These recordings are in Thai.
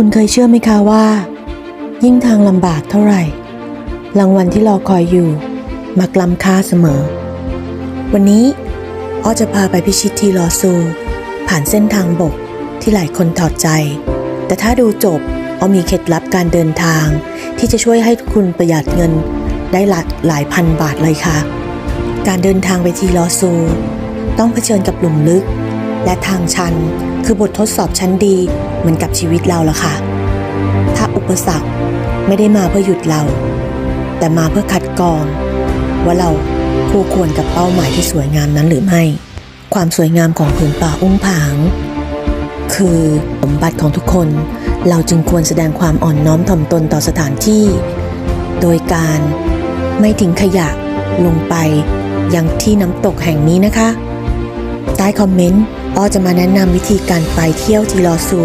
คุณเคยเชื่อไหมคะว่า ยิ่งทางลำบากเท่าไหร่รางวัลที่รอคอยอยู่ มักล้ำค่าเสมอ วันนี้อ้อจะพาไปพิชิตทีลอซู ผ่านเส้นทางบกที่หลายคนถอดใจ แต่ถ้าดูจบอ้อมีเคล็ดลับการเดินทาง ที่จะช่วยให้คุณประหยัดเงินได้หลายหลายพันบาทเลยค่ะ การเดินทางไปทีลอซู ต้องเผชิญกับหลุมลึก และทางชัน คือบททดสอบชั้นดี มือนกับชีวิตเราละค่ะ ถ้าอุปสรรคไม่ได้มาเพื่อหยุดเรา แต่มาเพื่อคัดกรอง ว่าเราคู่ควรกับเป้าหมายที่สวยงามนั้นหรือไม่ ความสวยงามของผืนป่าอุ้งผาง คือสมบัติของทุกคน เราจึงควรแสดงความอ่อนน้อมถ่อมตนต่อสถานที่ โดยการไม่ทิ้งขยะลงไปยังที่น้ำตกแห่งนี้นะคะ ใต้คอมเมนต์ อ้อจะมาแนะนำวิธีการไปเที่ยวทีลอซู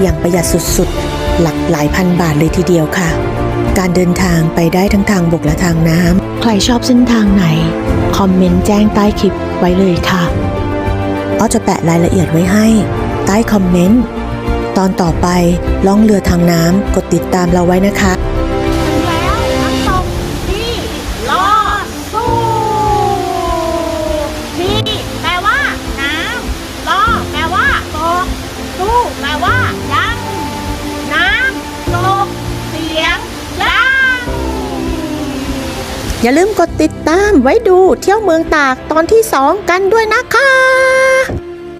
อย่างประหยัดสุดๆ หลักหลายพันบาทเลยทีเดียวค่ะ การเดินทางไปได้ทั้งทางบกและทางน้ำ ใครชอบเส้นทางไหน คอมเมนต์แจ้งใต้คลิปไว้เลยค่ะ อ้อจะแปะรายละเอียดไว้ให้ ใต้คอมเมนต์ ตอนต่อไปล่องเรือทางน้ำกดติดตามเราไว้นะคะ อย่าลืมกดติดตามไว้ดูเที่ยวเมืองตากตอนที่ 2 กันด้วยนะคะ